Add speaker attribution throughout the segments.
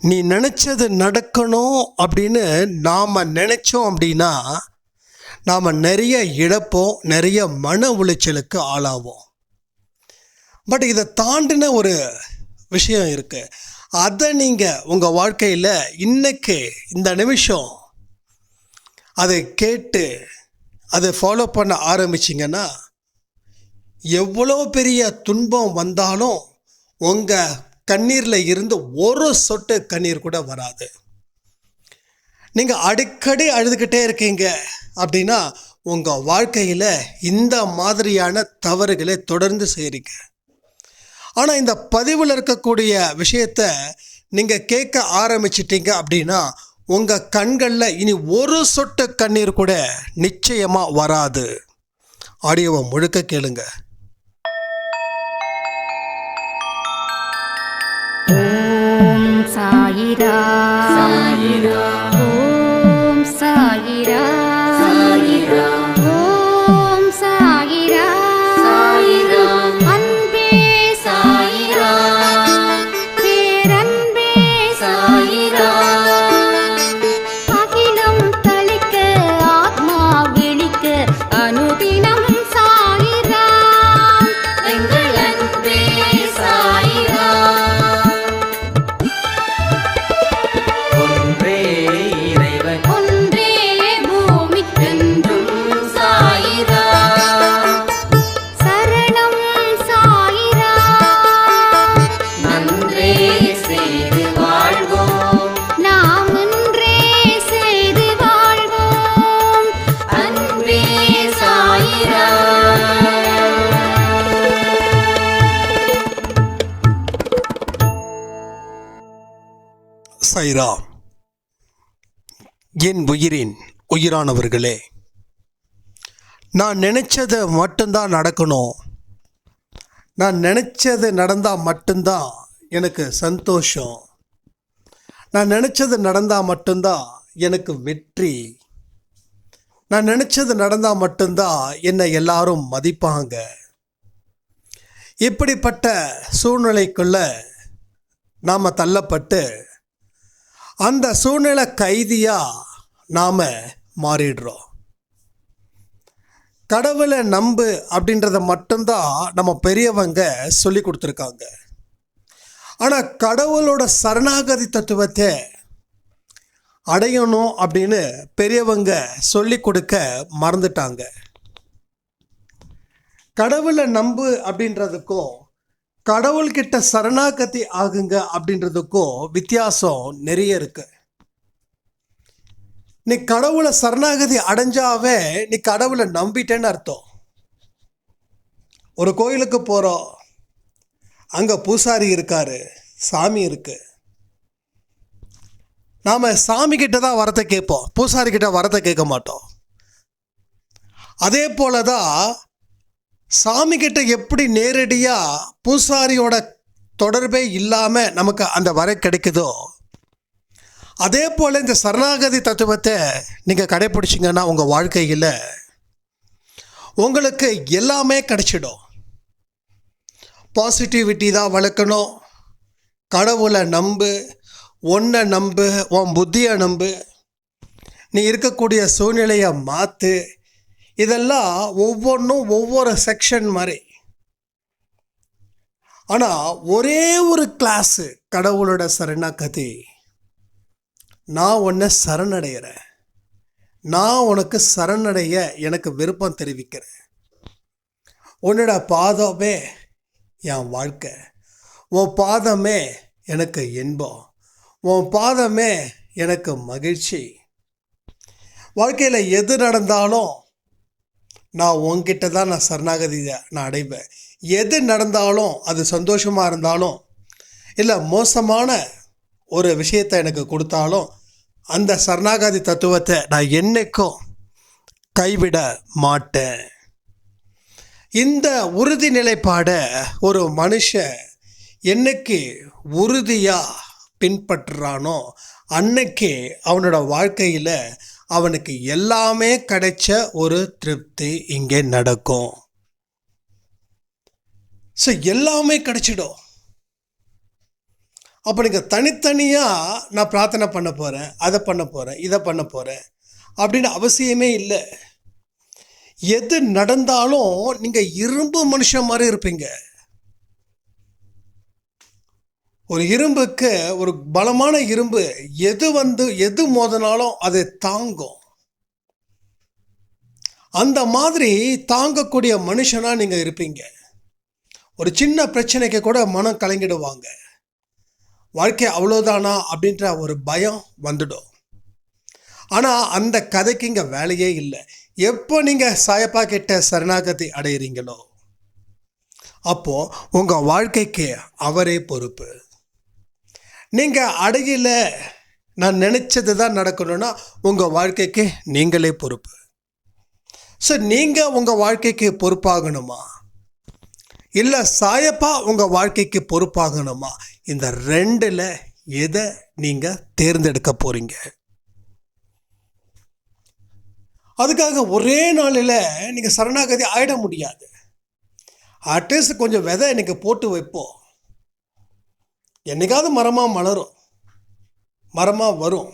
Speaker 1: நீ நினச்சது நடக்கணும் அப்படின்னு நாம் நினச்சோம் அப்படின்னா நாம் நிறைய இழப்போம் நிறைய மன உளைச்சலுக்கு ஆளாவோம். பட் இதை தாண்டின ஒரு விஷயம் இருக்குது அதை நீங்கள் உங்கள் வாழ்க்கையில் இன்றைக்கு இந்த நிமிஷம் அதை கேட்டு அதை ஃபாலோ பண்ண ஆரம்பிச்சிங்கன்னா எவ்வளோ பெரிய துன்பம் வந்தாலும் உங்கள் கண்ணீரில் இருந்து ஒரு சொட்டு கண்ணீர் கூட வராது. நீங்கள் அடிக்கடி அழுதுகிட்டே இருக்கீங்க அப்படின்னா உங்கள் வாழ்க்கையில் இந்த மாதிரியான தவறுகளை தொடர்ந்து செய்கிறீங்க ஆனால் இந்த பதிவில் இருக்கக்கூடிய விஷயத்த நீங்கள் கேட்க ஆரம்பிச்சிட்டீங்க அப்படின்னா உங்கள் கண்களில் இனி ஒரு சொட்டு கண்ணீர் கூட நிச்சயமாக வராது. ஆடியோவை முழுக்க கேளுங்கள்
Speaker 2: ஓம் சாயிரா
Speaker 3: சாயிரா
Speaker 1: சைரா என் உயிரின் உயிரானவர்களே நான் நினச்சதை மட்டும்தான் நடக்கணும். நான் நினச்சது நடந்தால் மட்டும்தான் எனக்கு சந்தோஷம். நான் நினச்சது நடந்தால் மட்டும்தான் எனக்கு வெற்றி. நான் நினச்சது நடந்தால் மட்டும்தான் என்னை எல்லாரும் மதிப்பாங்க. இப்படிப்பட்ட சூழ்நிலைக்குள்ள நாம் தள்ளப்பட்டு அந்த சூழ்நிலை கைதியாக நாம் மாறிடுறோம். கடவுளை நம்பு அப்படின்றத மட்டும்தான் நம்ம பெரியவங்க சொல்லி கொடுத்துருக்காங்க. ஆனால் கடவுளோட சரணாகதி தத்துவத்தை அடையணும் அப்படின்னு பெரியவங்க சொல்லி கொடுக்க மறந்துட்டாங்க. கடவுளை நம்பு அப்படின்றதுக்கும் கடவுள்கிட்ட சரணாகதி ஆகுங்க அப்படின்றதுக்கும் வித்தியாசம் நிறைய இருக்கு. நீ கடவுளை சரணாகதி அடைஞ்சாவே நீ கடவுளை நம்பிட்டேன்னு அர்த்தம். ஒரு கோயிலுக்கு போகிறோம் அங்கே பூசாரி இருக்காரு சாமி இருக்கு. நாம் சாமி கிட்ட தான் வரத்தை கேட்போம். பூசாரி கிட்ட வரத்தை கேட்க மாட்டோம். அதே போல தான் சாமி கிட்ட எப்படி நேரடியாக பூசாரியோட தொடர்பே இல்லாமல் நமக்கு அந்த வரை கிடைக்குதோ அதே போல் இந்த சரணாகதி தத்துவத்தை நீங்கள் கடைப்பிடிச்சிங்கன்னா உங்கள் வாழ்க்கையில் உங்களுக்கு எல்லாமே கிடைச்சிடும். பாசிட்டிவிட்டி தான் வளர்க்கணும். கடவுளை நம்பு ஒன்றை நம்பு உன் புத்தியை நம்பு. நீ இருக்கக்கூடிய சூழ்நிலையை மாற்று இதெல்லாம் ஒவ்வொன்றும் ஒவ்வொரு செக்ஷன் மாதிரி. ஆனால் ஒரே ஒரு கிளாஸு கடவுளோட சரணாகதி நான் உன்னை சரணடைகிறேன் நான் உனக்கு சரணடைய எனக்கு விருப்பம் தெரிவிக்கிறேன். உன்னோட பாதமே என் வாழ்க்கை. உன் பாதமே எனக்கு இன்பம். உன் பாதமே எனக்கு மகிழ்ச்சி. வாழ்க்கையில் எது நடந்தாலும் நான் உங்ககிட்ட தான் நான் சரணாகதியை நான் அடைவேன். எது நடந்தாலும் அது சந்தோஷமாக இருந்தாலும் இல்லை மோசமான ஒரு விஷயத்தை எனக்கு கொடுத்தாலும் அந்த சரணாகதி தத்துவத்தை நான் என்னைக்கும் கைவிட மாட்டேன். இந்த உறுதி நிலைப்பாடை ஒரு மனுஷன் என்னைக்கு உறுதியாக பின்பற்றுறானோ அன்னைக்கு அவனோட வாழ்க்கையில் அவனுக்கு எல்லாமே கிடைச்ச ஒரு திருப்தி இங்கே நடக்கும். ஸோ எல்லாமே கிடைச்சிடும். அப்போ நீங்கள் தனித்தனியாக நான் பிரார்த்தனை பண்ண போகிறேன் அதை பண்ண போகிறேன் இதை பண்ண போகிறேன் அப்படின்னு அவசியமே இல்லை. எது நடந்தாலும் நீங்கள் இரும்பு மனுஷன் மாதிரி இருப்பீங்க. ஒரு இரும்புக்கு ஒரு பலமான இரும்பு எது வந்து எது மோதினாலும் அது தாங்கும். அந்த மாதிரி தாங்கக்கூடிய மனுஷனாக நீங்கள் இருப்பீங்க. ஒரு சின்ன பிரச்சனைக்கு கூட மனம் கலங்கிடுவாங்க. வாழ்க்கை அவ்வளோதானா அப்படின்ற ஒரு பயம் வந்துடும். ஆனால் அந்த கதைக்கு இங்கே வேலையே இல்லை. எப்போ நீங்கள் சாயப்பா கிட்ட சரணாகதி அடையிறீங்களோ அப்போது உங்கள் வாழ்க்கைக்கு அவரே பொறுப்பு. நீங்கள் அடையில நான் நினச்சது தான் நடக்கணும்னா உங்கள் வாழ்க்கைக்கு நீங்களே பொறுப்பு. ஸோ நீங்கள் உங்கள் வாழ்க்கைக்கு பொறுப்பாகணுமா? இல்லை சாயப்பா உங்கள் வாழ்க்கைக்கு பொறுப்பாகணுமா? இந்த ரெண்டில் எதை நீங்கள் தேர்ந்தெடுக்க போகிறீங்க அதுக்காக ஒரே நாளில் நீங்கள் சரணாகதி ஆயிட முடியாது. அட்லீஸ்ட் கொஞ்சம் விதை எனக்கு போட்டு வைப்போம். என்னைக்காவது மரமாக மலரும். மரமாக வரும்.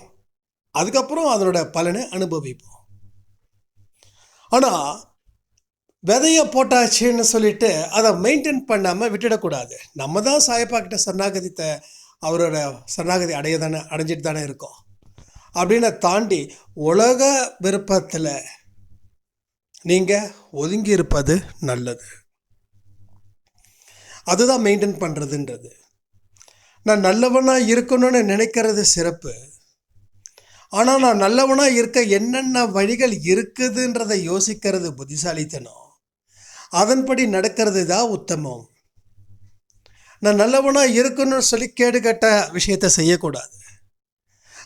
Speaker 1: அதுக்கப்புறம் அதனோட பலனை அனுபவிப்போம். ஆனால் விதைய போட்டாச்சுன்னு சொல்லிட்டு அதை மெயின்டைன் பண்ணாமல் விட்டுடக்கூடாது. நம்ம தான் சாயப்பா கிட்ட சரணாகதித்தை அவரோட சரணாகதி அடைய தானே அடைஞ்சிட்டு தானே இருக்கோம். அப்படின்னு தாண்டி உலக விருப்பத்தில் நீங்கள் ஒதுங்கி இருப்பது நல்லது. அதுதான் மெயின்டைன் பண்ணுறதுன்றது நான் நல்லவனாக இருக்கணும்னு நினைக்கிறது சிறப்பு. ஆனால் நான் நல்லவனாக இருக்க என்னென்ன வழிகள் இருக்குதுன்றதை யோசிக்கிறது புத்திசாலித்தனம். அதன்படி நடக்கிறது தான் உத்தமம். நான் நல்லவனாக இருக்கணும்னு சொல்லி கேடுகட்ட விஷயத்தை செய்யக்கூடாது.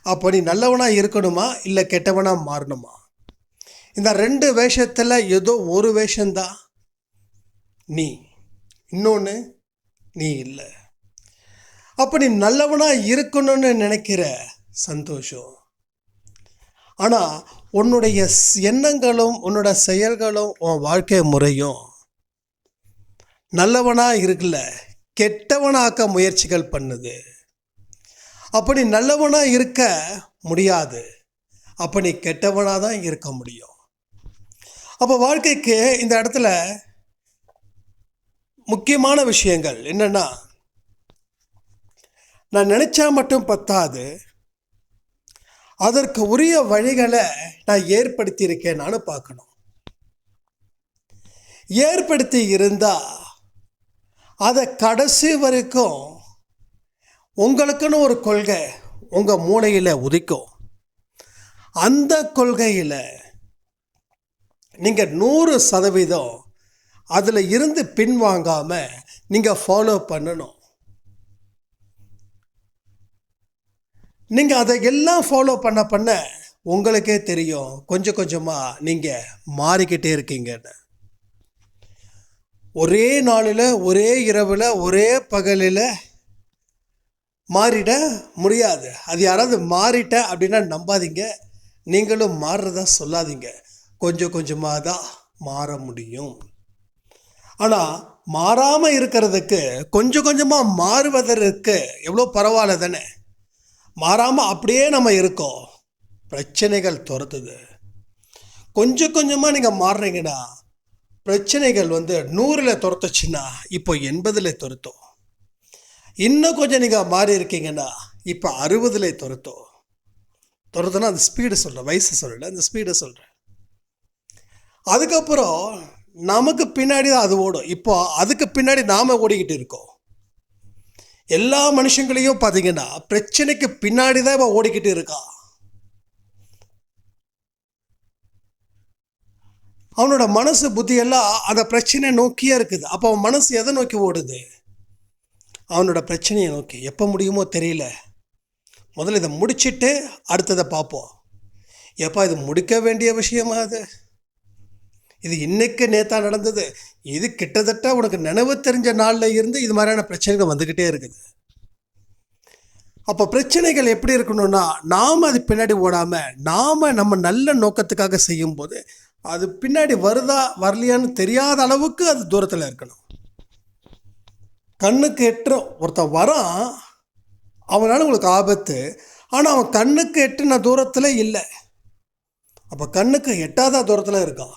Speaker 1: அப்போ நீ நல்லவனாக இருக்கணுமா? இல்லை கெட்டவனாக மாறணுமா? இந்த ரெண்டு வேஷத்தில் ஏதோ ஒரு வேஷந்தான் நீ. இன்னொன்று நீ இல்லை. அப்போ நீ நல்லவனாக இருக்கணும்னு நினைக்கிற? சந்தோஷம். ஆனால் உன்னுடைய எண்ணங்களும் உன்னோட செயல்களும் உன் வாழ்க்கை முறையும் நல்லவனாக இருக்குல்ல கெட்டவனாக்க முயற்சிகள் பண்ணுது. அப்போ நீ நல்லவனாக இருக்க முடியாது. அப்போ நீ கெட்டவனாக தான் இருக்க முடியும். அப்போ வாழ்க்கைக்கு இந்த இடத்துல முக்கியமான விஷயங்கள் என்னென்னா நான் நினச்சா மட்டும் பத்தாது. அதற்கு உரிய வழிகளை நான் ஏற்படுத்தியிருக்கேன் நானும் பார்க்கணும். ஏற்படுத்தி இருந்தால் அதை கடைசி வரைக்கும் உங்களுக்குன்னு ஒரு கொள்கை உங்கள் மூளையில் உதிக்கும். அந்த கொள்கையில் நீங்கள் நூறு சதவீதம் அதில் இருந்து பின்வாங்காமல் நீங்கள் ஃபாலோ பண்ணணும். நீங்கள் அதை எல்லாம் ஃபாலோ பண்ண பண்ண உங்களுக்கே தெரியும். கொஞ்சம் கொஞ்சமாக நீங்கள் மாறிக்கிட்டே இருக்கீங்கன்னு. ஒரே நாளில் ஒரே இரவில் ஒரே பகலில் மாறிட முடியாது. அது யாராவது மாறிட்ட அப்படின்னா நம்பாதீங்க. நீங்களும் மாறுறதா சொல்லாதீங்க. கொஞ்சம் கொஞ்சமாக தான் மாற முடியும். ஆனால் மாறாமல் இருக்கிறதுக்கு கொஞ்சம் கொஞ்சமாக மாறுவதற்கு எவ்வளோ பரவாயில்ல தானே? மாறாமல் அப்படியே நம்ம இருக்கோம். பிரச்சனைகள் துரத்துது. கொஞ்சம் கொஞ்சமாக நீங்கள் மாறுறீங்கன்னா பிரச்சனைகள் வந்து நூறில் துரத்துச்சுன்னா இப்போ எண்பதில் துரத்தும். இன்னும் கொஞ்சம் நீங்கள் மாறி இருக்கீங்கன்னா இப்போ அறுபதில் துரத்தும். துரத்துனா அந்த ஸ்பீடு சொல்கிறேன் வயசு சொல்கிறேன் அந்த ஸ்பீடை சொல்கிறேன் அதுக்கப்புறம் நமக்கு பின்னாடி தான் அது ஓடும். இப்போ அதுக்கு பின்னாடி நாம் ஓடிக்கிட்டு இருக்கோம். எல்லா மனுஷங்களையும் பார்த்தீங்கன்னா பிரச்சனைக்கு பின்னாடி தான் இவன் ஓடிக்கிட்டு இருக்கா. அவனோட மனசு புத்தியெல்லாம் அந்த பிரச்சனையை நோக்கியே இருக்குது. அப்போ அவன் மனசு எதை நோக்கி ஓடுது? அவனோட பிரச்சனையை நோக்கி. எப்போ முடியுமோ தெரியல. முதல்ல இதை முடிச்சிட்டு அடுத்ததை பார்ப்போம். எப்பா இது முடிக்க வேண்டிய விஷயமா அது? இது இன்னைக்கு நேத்தா நடந்தது. இது கிட்டத்தட்ட உனக்கு நினைவு தெரிஞ்ச நாளில் இருந்து இது மாதிரியான பிரச்சனைகள் வந்துக்கிட்டே இருக்குது. அப்போ பிரச்சனைகள் எப்படி இருக்கணும்னா நாம் அது பின்னாடி ஓடாமல் நாம் நம்ம நல்ல நோக்கத்துக்காக செய்யும்போது அது பின்னாடி வருதா வரலையான்னு தெரியாத அளவுக்கு அது தூரத்தில் இருக்கணும். கண்ணுக்கு எட்டுற ஒருத்தன் வரான் அவனால் உங்களுக்கு ஆபத்து. ஆனால் அவன் கண்ணுக்கு எட்டுன தூரத்தில் இல்லை. அப்போ கண்ணுக்கு எட்டாத தூரத்தில் இருக்கான்.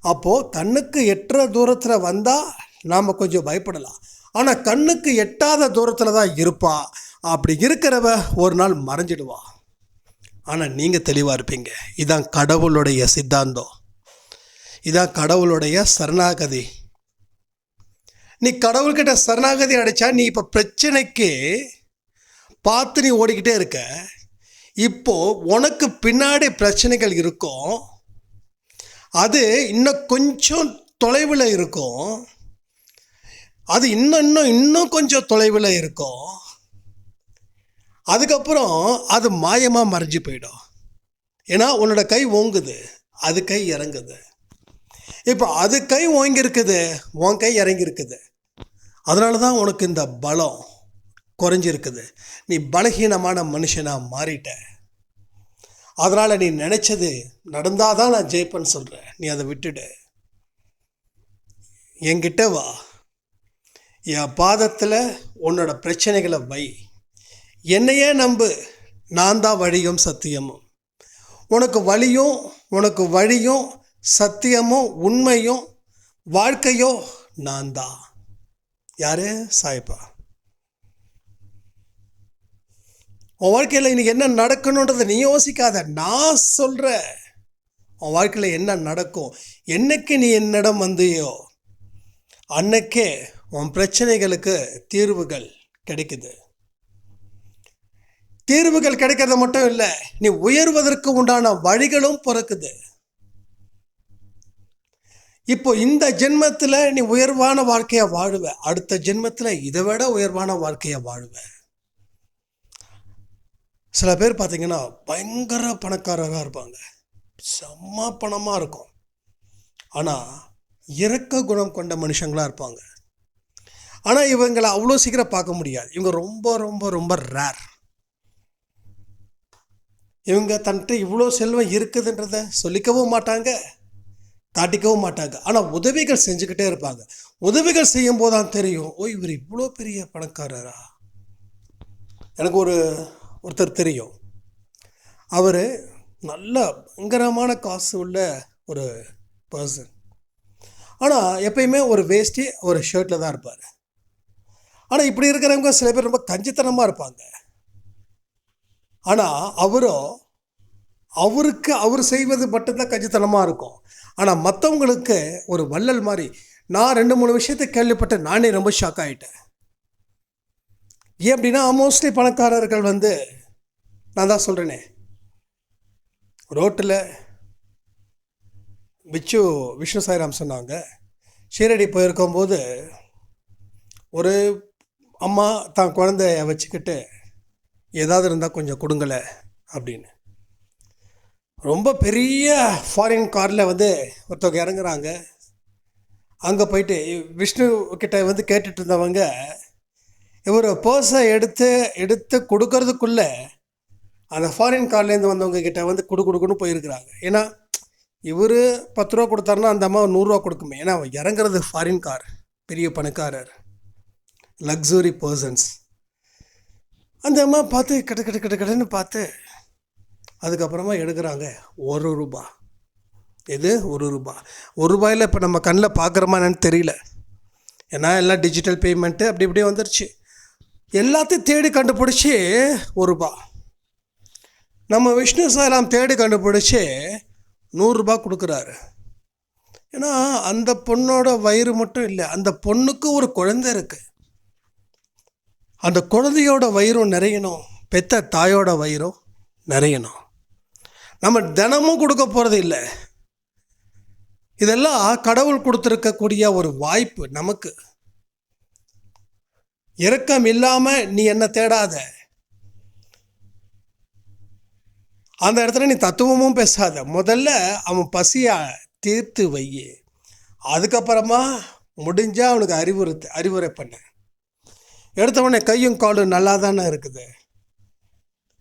Speaker 1: அப்போது கண்ணுக்கு எட்டுற தூரத்தில் வந்தால் நாம் கொஞ்சம் பயப்படலாம். ஆனால் கண்ணுக்கு எட்டாத தூரத்தில் தான் இருப்பா. அப்படி இருக்கிறவ ஒரு நாள் மறைஞ்சிடுவா. ஆனால் நீங்கள் தெளிவாக இருப்பீங்க. இதான் கடவுளுடைய சித்தாந்தம். இதான் கடவுளுடைய சரணாகதி. நீ கடவுள்கிட்ட சரணாகதி அடைச்சா நீ இப்போ பிரச்சனைக்கு பார்த்து நீ ஓடிக்கிட்டே இருக்க. இப்போது உனக்கு பின்னாடி பிரச்சனைகள் இருக்கும். அது இன்னும் கொஞ்சம் தொலைவில் இருக்கும். அது இன்னும் இன்னும் இன்னும் கொஞ்சம் தொலைவில் இருக்கும். அதுக்கப்புறம் அது மாயமாக மறைஞ்சு போயிடும். ஏன்னா உன்னோட கை ஓங்குது. அது கை இறங்குது. இப்போ அது கை ஓங்கியிருக்குது. உன் கை இறங்கியிருக்குது. அதனால தான் உனக்கு இந்த பலம் குறைஞ்சிருக்குது. நீ பலகீனமான மனுஷனாக மாறிட்ட. அதனால் நீ நினச்சது நடந்தால் தான் நான் ஜெயிப்பேன்னு சொல்கிறேன் நீ அதை விட்டுடு. என்கிட்ட வா. என் பாதத்தில் உன்னோட பிரச்சனைகளை வை. என்னையே நம்பு. நான் தான் வழியும் சத்தியமும். உனக்கு வழியும் உனக்கு வழியும் சத்தியமும் உண்மையும் வாழ்க்கையோ நான் தான். யாரு? சாய்ப்பா. உன் வாழ்க்கையில் இன்றைக்கி என்ன நடக்கணுன்றதை நீ யோசிக்காத. நான் சொல்கிறேன் உன் வாழ்க்கையில் என்ன நடக்கும்? என்னைக்கு நீ என்னிடம் வந்தியோ அன்னைக்கே உன் பிரச்சனைகளுக்கு தீர்வுகள் கிடைக்குது. தீர்வுகள் கிடைக்கிறது மட்டும் இல்லை நீ உயர்வதற்கு உண்டான வழிகளும் பிறக்குது. இப்போ இந்த ஜென்மத்தில் நீ உயர்வான வாழ்க்கையை வாழுவ. அடுத்த ஜென்மத்தில் இதை விட உயர்வான வாழ்க்கையை வாழுவேன் சில பேர் பார்த்தீங்கன்னா பயங்கர பணக்காரராக இருப்பாங்க. செம்ம பணமாக இருக்கும். ஆனால் இறக்க குணம் கொண்ட மனுஷங்களாக இருப்பாங்க. ஆனால் இவங்களை அவ்வளோ சீக்கிரம் பார்க்க முடியாது. இவங்க ரொம்ப ரொம்ப ரொம்ப ரேர் இவங்க தன்கிட்ட இவ்வளோ செல்வம் இருக்குதுன்றத சொல்லிக்கவும் மாட்டாங்க காட்டிக்கவும் மாட்டாங்க. ஆனால் உதவிகள் செஞ்சுக்கிட்டே இருப்பாங்க. உதவிகள் செய்யும் போது தான் தெரியும் ஓ இவர் இவ்வளோ பெரிய பணக்காரரா. எனக்கு ஒரு ஒருத்தர் தெரியும். அவர் நல்ல பயங்கரமான காசு உள்ள ஒரு பர்சன் ஆனால் எப்பயுமே ஒரு வேஷ்டி ஒரு ஷர்ட்டில் தான் இருப்பார். ஆனால் இப்படி இருக்கிறவங்க சில பேர் ரொம்ப கஞ்சித்தனமாக இருப்பாங்க. ஆனால் அவரோ அவருக்கு அவர் செய்வது மட்டும்தான் கஞ்சித்தனமாக இருக்கும். ஆனால் மற்றவங்களுக்கு ஒரு வள்ளல் மாதிரி நான் ரெண்டு மூணு விஷயத்தை கேள்விப்பட்டு நானே ரொம்ப ஷாக் ஆகிட்டேன் ஏன் அப்படின்னா மோஸ்ட்லி பணக்காரர்கள் வந்து நான் தான் சொல்கிறேனே ரோட்டில் பிச்சு விஷ்ணு சாய்ராம் சொன்னாங்க. ஷீரடி போயிருக்கும்போது ஒரு அம்மா தான் குழந்தைய வச்சுக்கிட்டு ஏதாவது இருந்தால் கொஞ்சம் கொடுங்களேன் அப்படின்னு. ரொம்ப பெரிய ஃபாரின் காரில் வந்து ஒருத்தவங்க இறங்குறாங்க. அங்கே போயிட்டு விஷ்ணு கிட்ட வந்து கேட்டுட்டு இருந்தவங்க இவர் பர்ஸை எடுத்து எடுத்து கொடுக்கறதுக்குள்ளே அந்த ஃபாரின் கார்லேருந்து வந்தவங்க கிட்ட வந்து கொடு கொடுக்குன்னு போயிருக்கிறாங்க. ஏன்னா இவர் பத்து ரூபா கொடுத்தாருன்னா அந்த அம்மா நூறுரூவா கொடுக்குமே. ஏன்னா அவன் இறங்குறது ஃபாரின் கார் பெரிய பணக்காரர் லக்ஸுரி பர்சன்ஸ் அந்த அம்மா பார்த்து கிட்ட கிட்ட கிட்ட கிட்டன்னு பார்த்து அதுக்கப்புறமா எடுக்கிறாங்க. ஒரு ரூபா. எது? ஒரு ரூபா. ஒரு ரூபாயில் இப்போ நம்ம கண்ணில் பார்க்குறோமா என்னன்னு தெரியல. ஏன்னா எல்லாம் டிஜிட்டல் பேமெண்ட்டு அப்படி இப்படியே வந்துருச்சு. எல்லாத்தையும் தேடி கண்டுபிடிச்சி ஒரு நம்ம விஷ்ணு சாய்ராம் தேடி கண்டுபிடிச்சி நூறுரூபா கொடுக்குறாரு. ஏன்னா அந்த பொண்ணோட வயிறு மட்டும் இல்லை அந்த பொண்ணுக்கு ஒரு குழந்தை இருக்குது அந்த குழந்தையோட வயிறும் நிறையணும் பெத்த தாயோட வயிறும் நிறையணும். நம்ம தினமும் கொடுக்க போகிறது இல்லை. இதெல்லாம் கடவுள் கொடுத்துருக்கக்கூடிய ஒரு வாய்ப்பு நமக்கு. இரக்கம் இல்லாமல் நீ என்ன தேடாத. அந்த இடத்துல நீ தத்துவமும் பேசாத. முதல்ல அவன் பசியை தீர்த்து வை அதுக்கப்புறமா முடிஞ்சால் அவனுக்கு அறிவுறுத்து அறிவுரை பண்ண. எடுத்தவனே கையும் காலும் நல்லா தானே இருக்குது.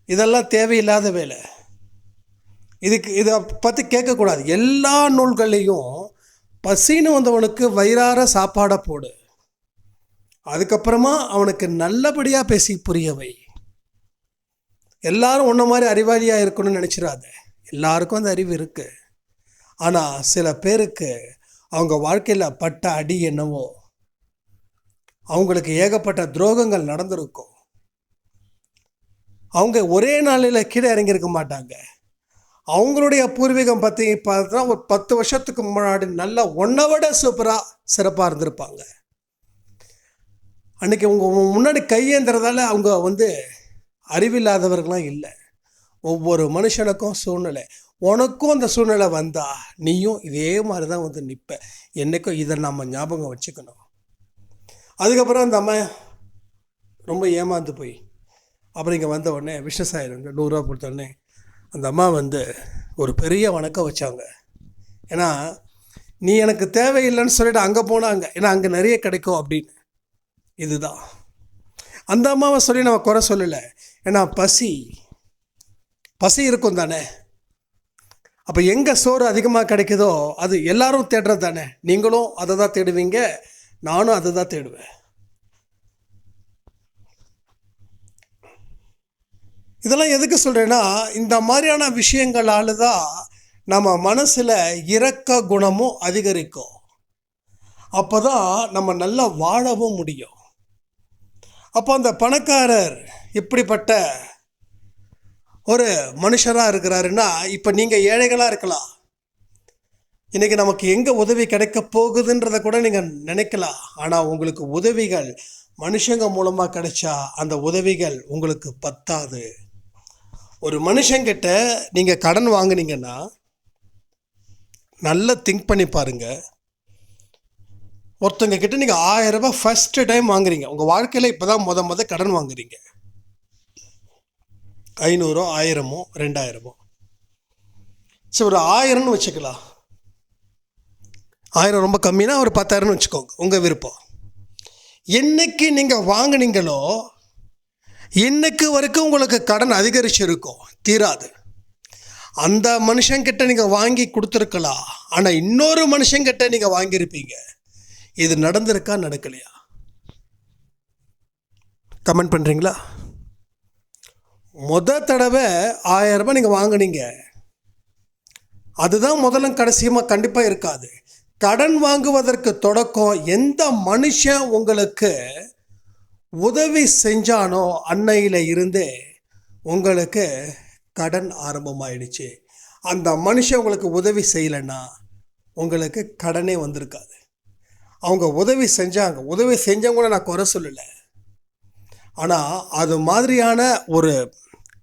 Speaker 1: இதெல்லாம் தேவையில்லாத வேலை. இதுக்கு இதை பற்றி கேட்கக்கூடாது. எல்லா நூல்களையும் பசின்னு வந்தவனுக்கு வயிறார சாப்பாடை போடு. அதுக்கப்புறமா அவனுக்கு நல்லபடியாக பேசி புரியவை. எல்லாரும் உன்ன மாதிரி அறிவாளியாக இருக்கணும்னு நினச்சிடாத எல்லாருக்கும் அந்த அறிவு இருக்குது ஆனால் சில பேருக்கு அவங்க வாழ்க்கையில் பட்ட அடி என்னவோ அவங்களுக்கு ஏகப்பட்ட துரோகங்கள் நடந்திருக்கும். அவங்க ஒரே நாளில் கீழே இறங்கியிருக்க மாட்டாங்க. அவங்களுடைய பூர்வீகம் பற்றி பார்த்தா ஒரு பத்து வருஷத்துக்கு முன்னாடி நல்லா ஒன்றை விட சூப்பராக சிறப்பாக இருந்திருப்பாங்க. அன்றைக்கி உங்கள் முன்னாடி கையேந்துறதால அவங்க வந்து அறிவில்லாதவர்களாம் இல்லை. ஒவ்வொரு மனுஷனுக்கும் சூழ்நிலை. உனக்கும் அந்த சூழ்நிலை வந்தா நீயும் இதே மாதிரி தான் வந்து நிற்ப என்னைக்கும் இதை நம்ம ஞாபகம் வச்சுக்கணும். அதுக்கப்புறம் அந்த அம்மா ரொம்ப ஏமாந்து போய் அப்புறம் இங்கே வந்த உடனே விஷ்ணசாயர் வந்து நூறுரூவா கொடுத்தோடனே அந்த அம்மா வந்து ஒரு பெரிய வணக்கம் வச்சாங்க. ஏன்னா நீ எனக்கு தேவையில்லைன்னு சொல்லிட்டு அங்கே போனாங்க. ஏன்னா அங்கே நிறைய கிடைக்கும் அப்படின்னு. இதுதான். அந்த அம்மாவை சொல்லி நம்ம குறை சொல்லலை. ஏன்னா பசி பசி இருக்கும் தானே? அப்போ எங்கே சோறு அதிகமாக கிடைக்குதோ அது எல்லாரும் தேடுறது தானே? நீங்களும் அதை தான் தேடுவீங்க நானும் அதை தான் தேடுவேன். இதெல்லாம் எதுக்கு சொல்கிறேன்னா இந்த மாதிரியான விஷயங்களால தான் நம்ம மனசில் இரக்க குணமும் அதிகரிக்கும். அப்போ தான் நம்ம நல்லா வாழவும் முடியும். அப்போ அந்த பணக்காரர் இப்படிப்பட்ட ஒரு மனுஷராக இருக்கிறாருன்னா இப்போ நீங்கள் ஏழைகளாக இருக்கலாம். இன்றைக்கி நமக்கு எங்கே உதவி கிடைக்க போகுதுன்றதை கூட நீங்கள் நினைக்கலாம். ஆனால் உங்களுக்கு உதவிகள் மனுஷங்க மூலமாக கிடைச்சா அந்த உதவிகள் உங்களுக்கு பத்தாது. ஒரு மனுஷங்கிட்ட நீங்கள் கடன் வாங்குனீங்கன்னா நல்லா திங்க் பண்ணி பாருங்கள் ஒருத்தங்க கிட்ட நீங்கள் ஆயிரம் ரூபாய் ஃபஸ்ட்டு டைம் வாங்குறீங்க. உங்கள் வாழ்க்கையில் இப்போ தான் முத முத கடன் வாங்குறீங்க. ஐநூறோ ஆயிரமோ ரெண்டாயிரமோ. சரி ஒரு ஆயிரம்னு வச்சுக்கலாம். ஆயிரம் ரொம்ப கம்மினா ஒரு பத்தாயிரம்னு வச்சுக்கோங்க உங்கள் விருப்பம். என்னைக்கு நீங்கள் வாங்குனீங்களோ இன்னைக்கு வரைக்கும் உங்களுக்கு கடன் அதிகரிச்சிருக்கும் தீராது. அந்த மனுஷங்கிட்ட நீங்கள் வாங்கி கொடுத்துருக்கலாம். ஆனால் இன்னொரு மனுஷங்கிட்ட நீங்கள் வாங்கியிருப்பீங்க. இது நடந்திருக்கா நடக்கலையா? கமெண்ட் பண்ணுறீங்களா முத தடவை ஆயிரம் ரூபாய் நீங்கள் வாங்குனீங்க. அதுதான் முதலும் கடைசியமாக கண்டிப்பாக இருக்காது. கடன் வாங்குவதற்கு தொடக்கம் எந்த மனுஷன் உங்களுக்கு உதவி செஞ்சானோ அன்னையில் இருந்தே உங்களுக்கு கடன் ஆரம்பமாயிடுச்சு. அந்த மனுஷன் உங்களுக்கு உதவி செய்யலைன்னா உங்களுக்கு கடனே வந்திருக்காது. அவங்க உதவி செஞ்சாங்க. உதவி செஞ்சவங்கள நான் குறை சொல்லலை. ஆனால் அது மாதிரியான ஒரு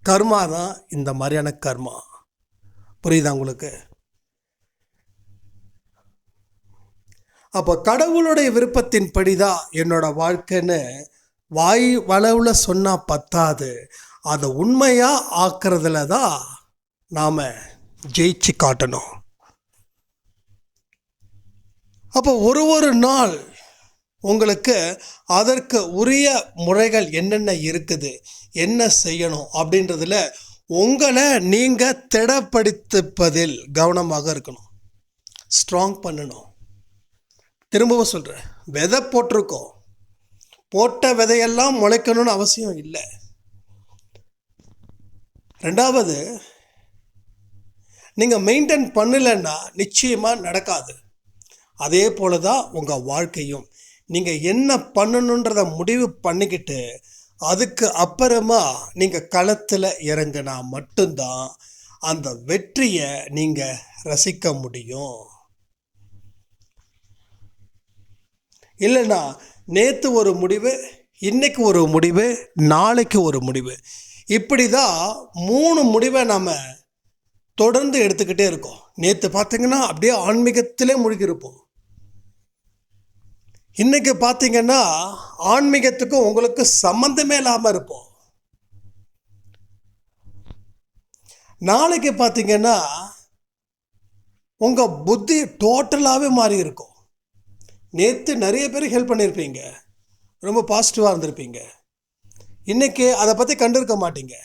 Speaker 1: கர்மா தான் இந்த மாதிரியான கர்மா. புரியுதா உங்களுக்கு? அப்போ கடவுளுடைய விருப்பத்தின்படி தான் என்னோட வாழ்க்கைன்னு வாய் வளவில் சொன்னால் பத்தாது. அதை உண்மையாக ஆக்கிறதுல தான் நாம் ஜெயிச்சு காட்டணும். அப்போ ஒரு ஒரு நாள் உங்களுக்கு அதற்கு உரிய முறைகள் என்னென்ன இருக்குது? என்ன செய்யணும்? அப்படின்றதுல உங்களை நீங்கள் திடப்படுத்திப்பதில் கவனமாக இருக்கணும். ஸ்ட்ராங் பண்ணணும். திரும்பவும் சொல்கிறேன் விதை போட்டிருக்கோம். போட்ட விதையெல்லாம் முளைக்கணும்னு அவசியம் இல்லை. ரெண்டாவது நீங்கள் மெயின்டைன் பண்ணலைன்னா நிச்சயமாக நடக்காது. அதே போல தான் உங்கள் வாழ்க்கையும். நீங்கள் என்ன பண்ணணுன்றத முடிவு பண்ணிக்கிட்டு அதுக்கு அப்புறமா நீங்கள் களத்தில் இறங்கினா மட்டும்தான் அந்த வெற்றியை நீங்கள் ரசிக்க முடியும். இல்லைன்னா நேற்று ஒரு முடிவு இன்னைக்கு ஒரு முடிவு நாளைக்கு ஒரு முடிவு. இப்படி தான் மூணு முடிவை நம்ம தொடர்ந்து எடுத்துக்கிட்டே இருக்கோம். நேற்று பார்த்தீங்கன்னா அப்படியே ஆன்மீகத்திலே முழுகியிருப்போம். இன்னைக்கு பார்த்தீங்கன்னா ஆன்மீகத்துக்கும் உங்களுக்கு சம்மந்தமே இல்லாமல் இருப்போம். நாளைக்கு பார்த்தீங்கன்னா உங்கள் புத்தி டோட்டலாகவே மாறி இருக்கும். நேற்று நிறைய பேர் ஹெல்ப் பண்ணியிருப்பீங்க ரொம்ப பாசிட்டிவாக இருந்திருப்பீங்க. இன்றைக்கி அதை பற்றி கண்டிருக்க மாட்டீங்க.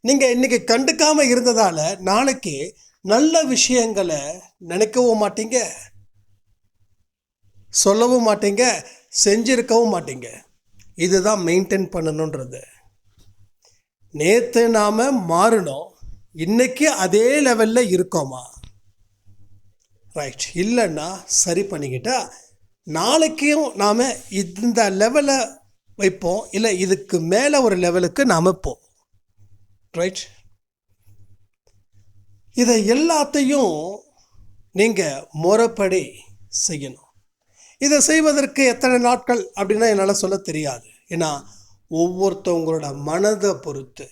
Speaker 1: நீங்கள் இன்றைக்கி கண்டுக்காமல் இருந்ததால் நாளைக்கு நல்ல விஷயங்களை நினைக்கவும் மாட்டீங்க. சொல்லவும் மாட்டீங்க செஞ்சிருக்கவும் மாட்டீங்க. இதுதான் மெயின்டைன் பண்ணணுன்றது நேற்று நாம் மாறினோம் இன்னைக்கு அதே லெவலில் இருக்கோமா? ரைட் இல்லைன்னா சரி பண்ணிக்கிட்டால் நாளைக்கும் நாம் இந்த லெவலை வைப்போம் இல்லை இதுக்கு மேலே ஒரு லெவலுக்கு நாம் போ. ரைட் இதை எல்லாத்தையும் நீங்கள் முறைப்படி செய்யணும். இதை செய்வதற்கு எத்தனை நாட்கள் அப்படின்னா என்னால் சொல்ல தெரியாது. ஏன்னா ஒவ்வொருத்தவங்களோட மனதை பொறுத்து.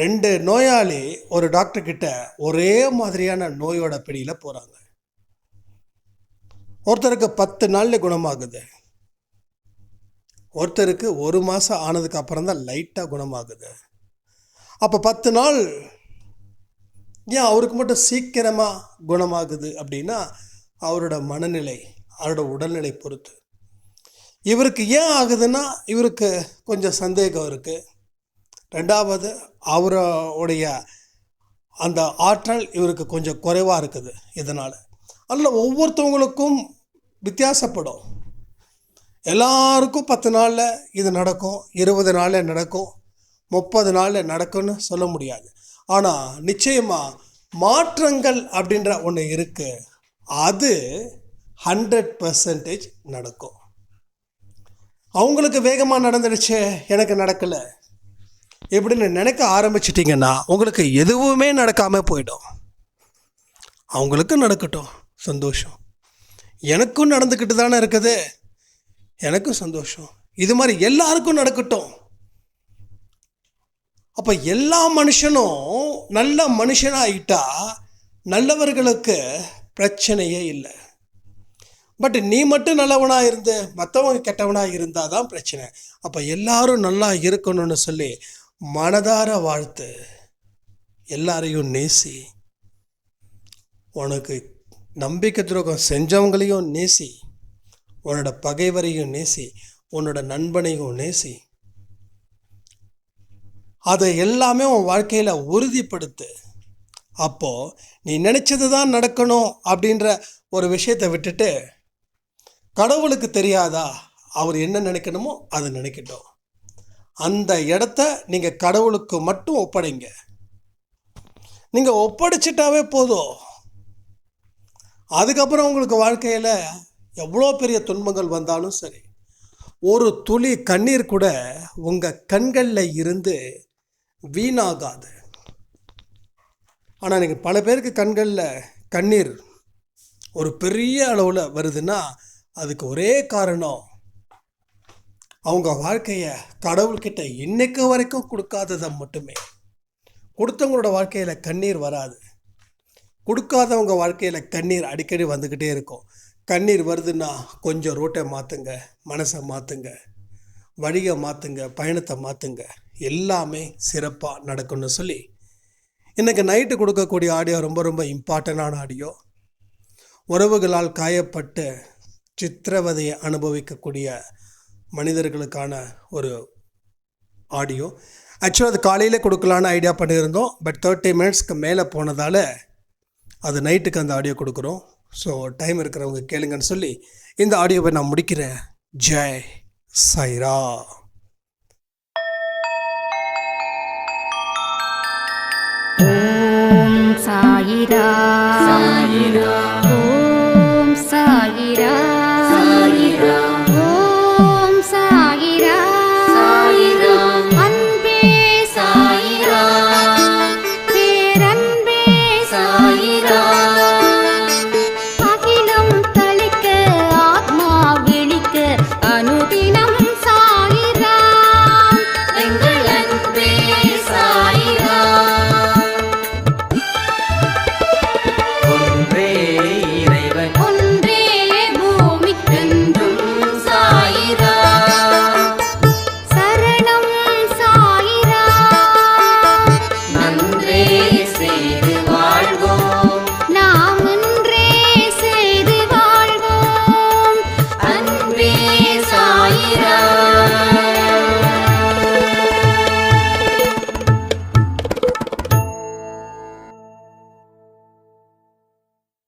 Speaker 1: ரெண்டு நோயாளி ஒரு டாக்டர் கிட்ட ஒரே மாதிரியான நோயோட பிடியில் போகிறாங்க ஒருத்தருக்கு பத்து நாளில் குணமாகுது. ஒருத்தருக்கு ஒரு மாதம் ஆனதுக்கு அப்புறம் தான் லைட்டாக குணமாகுது. அப்போ பத்து நாள் ஏன் அவருக்கு மட்டும் சீக்கிரமாக குணமாகுது அப்படின்னா அவரோட மனநிலை அவரோட உடல்நிலை பொறுத்து. இவருக்கு ஏன் ஆகுதுன்னா இவருக்கு கொஞ்சம் சந்தேகம் இருக்குது ரெண்டாவது அவருடைய அந்த ஆற்றல் இவருக்கு கொஞ்சம் குறைவாக இருக்குது இதனால். அதில் ஒவ்வொருத்தவங்களுக்கும் வித்தியாசப்படும். எல்லாருக்கும் பத்து நாளில் இது நடக்கும் இருபது நாளில் நடக்கும் முப்பது நாளில் நடக்கும்னு சொல்ல முடியாது. ஆனால் நிச்சயமாக மாற்றங்கள் அப்படின்ற ஒன்று இருக்குது அது ஹண்ட்ரட் பர்சன்டேஜ் நடக்கும். அவங்களுக்கு வேகமாக நடந்துடுச்சு எனக்கு நடக்கலை. எப்படின்னு நினைக்க ஆரம்பிச்சிட்டிங்கன்னா உங்களுக்கு எதுவுமே நடக்காமல் போயிடும். அவங்களுக்கும் நடக்கட்டும் சந்தோஷம். எனக்கும் நடந்துக்கிட்டு தானே இருக்குது. எனக்கும் சந்தோஷம். இது மாதிரி எல்லாருக்கும் நடக்கட்டும். அப்போ எல்லா மனுஷனும் நல்ல மனுஷனாகிட்டா நல்லவர்களுக்கு பிரச்சனையே இல்லை. பட் நீ மட்டும் நல்லவனாக இருந்து மற்றவங்க கெட்டவனாக இருந்தால் தான் பிரச்சனை. அப்போ எல்லாரும் நல்லா இருக்கணும்னு சொல்லி மனதார வாழ்த்து. எல்லாரையும் நேசி. உனக்கு நம்பிக்கை துரோகம் செஞ்சவங்களையும் நேசி. உன்னோட பகைவரையும் நேசி. உன்னோட நண்பனையும் நேசி. அதை எல்லாமே உன் வாழ்க்கையில் உறுதிப்படுத்து. அப்போது நீ நினச்சது தான் நடக்கணும் அப்படின்ற ஒரு விஷயத்தை விட்டுட்டு கடவுளுக்கு தெரியாதா அவர் என்ன நினைக்கணுமோ அதை நினைக்கட்டும். அந்த இடத்த நீங்கள் கடவுளுக்கு மட்டும் ஒப்படைங்க. நீங்கள் ஒப்படைச்சிட்டாவே போதும். அதுக்கப்புறம் உங்களுக்கு வாழ்க்கையில் எவ்வளோ பெரிய துன்பங்கள் வந்தாலும் சரி ஒரு துளி கண்ணீர் கூட உங்கள் கண்களில் இருந்து வீணாகாது. ஆனால் நீங்கள் பல பேருக்கு கண்களில் கண்ணீர் ஒரு பெரிய அளவில் வருதுன்னா அதுக்கு ஒரே காரணம் அவங்க வாழ்க்கையை கடவுள்கிட்ட இன்னைக்கு வரைக்கும் கொடுக்காததை மட்டுமே. கொடுத்தவங்களோட வாழ்க்கையில் கண்ணீர் வராது. கொடுக்காதவங்க வாழ்க்கையில் கண்ணீர் அடிக்கடி வந்துக்கிட்டே இருக்கும். கண்ணீர் வருதுன்னா கொஞ்சம் ரோட்டை மாற்றுங்க மனசை மாற்றுங்க வழியை மாற்றுங்க பயணத்தை மாற்றுங்க எல்லாமே சிறப்பாக நடக்கும்னு சொல்லி இன்றைக்கி நைட்டு கொடுக்கக்கூடிய ஆடியோ ரொம்ப ரொம்ப இம்பார்ட்டண்டான ஆடியோ உறவுகளால் காயப்பட்டு சித்திரவதையை அனுபவிக்கக்கூடிய மனிதர்களுக்கான ஒரு ஆடியோ ஆக்சுவலாக அது காலையில் கொடுக்கலான்னு ஐடியா பண்ணியிருந்தோம். பட் தேர்ட்டி மினிட்ஸ்க்கு மேலே போனதால் அது நைட்டுக்கு அந்த ஆடியோ கொடுக்குறோம். ஸோ டைம் இருக்கிறவங்க கேளுங்கன்னு சொல்லி இந்த ஆடியோவை நான் முடிக்கிறேன். ஜெய் சைரா
Speaker 2: ஓம் சாயிரா
Speaker 3: சாயிரா